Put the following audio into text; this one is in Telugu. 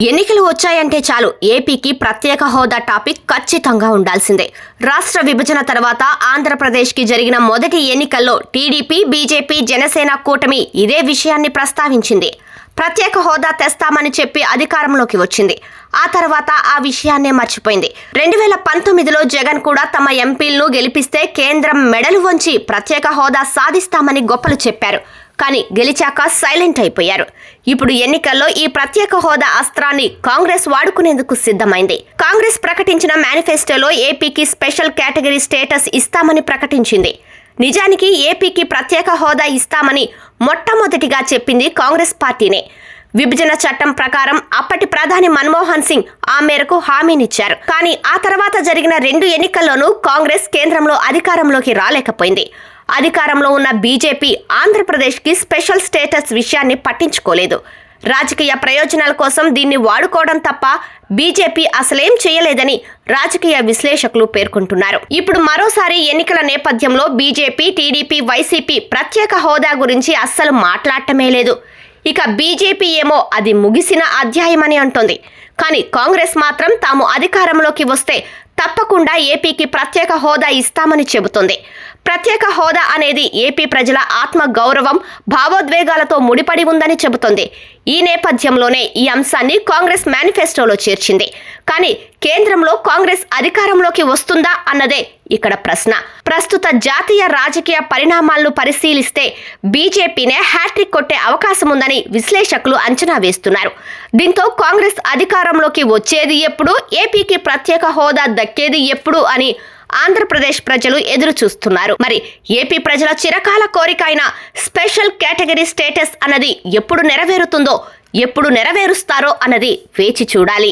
ఎన్నికలు వచ్చాయంటే చాలు. ఏపీకి ప్రత్యేక హోదా టాపిక్ ఖచ్చితంగా ఉండాల్సిందే. రాష్ట్ర విభజన తర్వాత ఆంధ్రప్రదేశ్కి జరిగిన మొదటి ఎన్నికల్లో టీడీపీ బీజేపీ జనసేన కూటమి ఇదే విషయాన్ని ప్రస్తావించింది. ప్రత్యేక హోదా తెస్తామని చెప్పి అధికారంలోకి వచ్చింది. ఆ తర్వాత ఆ విషయాన్నే మర్చిపోయింది. రెండు వేల పంతొమ్మిదిలో జగన్ కూడా తమ ఎంపీలను గెలిపిస్తే కేంద్రం మెడలు వంచి ప్రత్యేక హోదా సాధిస్తామని గొప్పలు చెప్పారు. కానీ గెలిచాక సైలెంట్ అయిపోయారు. ఇప్పుడు ఎన్నికల్లో ఈ ప్రత్యేక హోదా అస్త్రాన్ని కాంగ్రెస్ వాడుకునేందుకు సిద్ధమైంది. కాంగ్రెస్ ప్రకటించిన మేనిఫెస్టోలో ఏపీకి స్పెషల్ కేటగిరీ స్టేటస్ ఇస్తామని ప్రకటించింది. నిజానికి ఏపీకి ప్రత్యేక హోదా ఇస్తామని మొట్టమొదటిగా చెప్పింది కాంగ్రెస్ పార్టీనే. విభజన చట్టం ప్రకారం అప్పటి ప్రధాని మన్మోహన్ సింగ్ ఆ మేరకు హామీనిచ్చారు. కానీ ఆ తర్వాత జరిగిన రెండు ఎన్నికల్లోనూ కాంగ్రెస్ కేంద్రంలో అధికారంలోకి రాలేకపోయింది. అధికారంలో ఉన్న బీజేపీ ఆంధ్రప్రదేశ్కి స్పెషల్ స్టేటస్ విషయాన్ని పట్టించుకోలేదు. రాజకీయ ప్రయోజనాల కోసం దీన్ని వాడుకోవడం తప్ప బీజేపీ అసలేం చేయలేదని రాజకీయ విశ్లేషకులు పేర్కొంటున్నారు. ఇప్పుడు మరోసారి ఎన్నికల నేపథ్యంలో బీజేపీ టీడీపీ వైసీపీ ప్రత్యేక హోదా గురించి అస్సలు మాట్లాడటమే లేదు. ఇక బీజేపీ ఏమో అది ముగిసిన అధ్యాయమని అంటోంది. కానీ కాంగ్రెస్ మాత్రం తాము అధికారంలోకి వస్తే తప్పకుండా ఏపీకి ప్రత్యేక హోదా ఇస్తామని చెబుతుంది. ప్రత్యేక హోదా అనేది ఏపీ ప్రజల ఆత్మ గౌరవం భావోద్వేగాలతో ముడిపడి ఉందని చెబుతోంది. ఈ నేపథ్యంలోనే ఈ అంశాన్ని కాంగ్రెస్ మేనిఫెస్టోలో చేర్చింది. కానీ కేంద్రంలో కాంగ్రెస్ అధికారంలోకి వస్తుందా అన్నదే ఇక్కడ ప్రశ్న. ప్రస్తుత జాతీయ రాజకీయ పరిణామాలను పరిశీలిస్తే బీజేపీనే హ్యాట్రిక్ కొట్టే అవకాశం ఉందని విశ్లేషకులు అంచనా వేస్తున్నారు. దీంతో కాంగ్రెస్ అధికారంలోకి వచ్చేది ఎప్పుడు? ఏపీకి ప్రత్యేక హోదా దక్కేది ఎప్పుడు అని ఆంధ్రప్రదేశ్ ప్రజలు ఎదురు చూస్తున్నారు మరి ఏపీ ప్రజల చిరకాల కోరిక అయిన స్పెషల్ కేటగిరీ స్టేటస్ అన్నది ఎప్పుడు నెరవేరుతుందో ఎప్పుడు నెరవేరుస్తారో అన్నది వేచి చూడాలి.